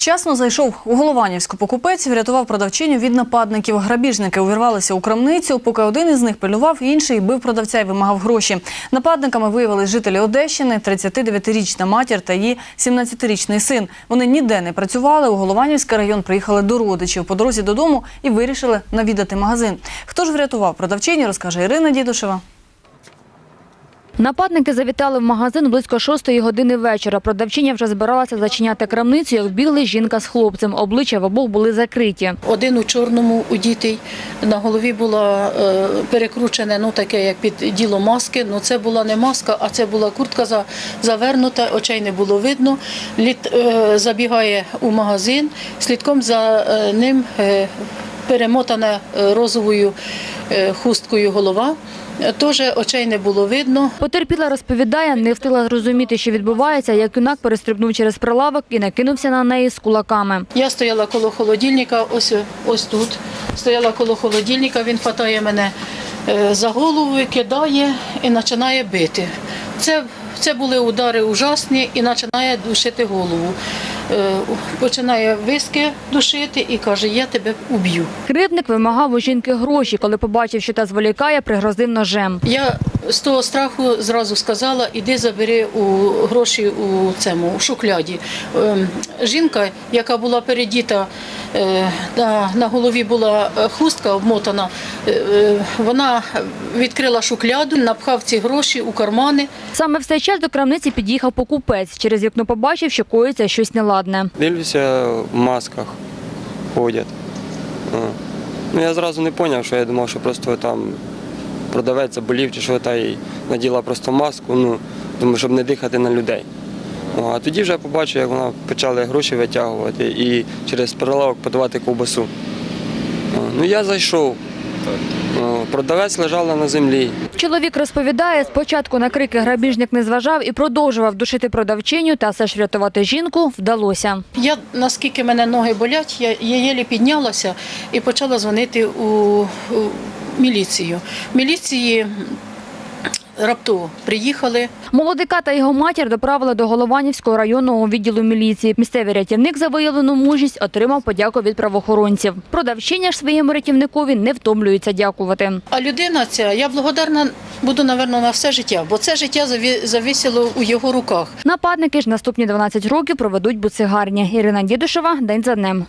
Вчасно зайшов у Голованівську покупець, врятував продавчиню від нападників. Грабіжники увірвалися у крамницю, поки один із них пилював, інший бив продавця і вимагав гроші. Нападниками виявились жителі Одещини, 39-річна матір та її 17-річний син. Вони ніде не працювали. У Голованівський район приїхали до родичів по дорозі додому і вирішили навідати магазин. Хто ж врятував продавчині, розкаже Ірина Дідушева. Нападники завітали в магазин близько шостої години вечора. Продавчиня вже збиралася зачиняти крамницю, як бігли жінка з хлопцем. Обличчя в обох були закриті. Один у чорному удітий, на голові була е, перекручене, ну таке як під діло маски. Ну це була не маска, а це була куртка завернута, очей не було видно. Літ е, забігає у магазин, слідком за е, ним перемотана розовою хусткою голова. Е, Теж очей не було видно. Потерпіла розповідає, не встигла зрозуміти, що відбувається, як юнак перестрибнув через прилавок і накинувся на неї з кулаками. Я стояла коло холодильника, ось, ось тут. Стояла коло холодильника, він хватає мене е, за голову, кидає і починає бити. Це, це були удари ужасні і починає душити голову. Е, Починає виски душити і каже, я тебе уб'ю. Кривдник вимагав у жінки гроші. Коли побачив, що та зволікає, пригрозив ножем. Я з того страху зразу сказала, іди забери у гроші у цьому у шухляді. Ем, Жінка, яка була передіта, е, на, на голові була е, хустка обмотана, е, вона відкрила шухляду, напхав ці гроші у кармани. Саме в цей час до крамниці під'їхав покупець. Через вікно побачив, що коїться щось неладне. Дивлюся, в масках ходять. Ну, я зразу не зрозумів, що я думав, що просто там продавець заболів чи що, та й наділа просто маску, ну, думаю, щоб не дихати на людей. О, а тоді вже побачив, як вона почала гроші витягувати і через прилавок подавати ковбасу. Ну я зайшов. Продавець лежала на землі. Чоловік розповідає, спочатку на крики грабіжник не зважав і продовжував душити продавчиню, та все ж врятувати жінку вдалося. Я, наскільки мене ноги болять, я, я єлі піднялася і почала дзвонити у, у міліцію. Міліції раптово приїхали. Молодика та його матір доправили до Голованівського районного відділу міліції. Місцевий рятівник за виявлену мужність отримав подяку від правоохоронців. Продавчиня ж своєму рятівникові не втомлюється дякувати. А людина ця, я благодарна буду, напевно, на все життя, бо це життя завісило у його руках. Нападники ж наступні 12 років проведуть буцегарні. Ірина Дідушева, День за днем.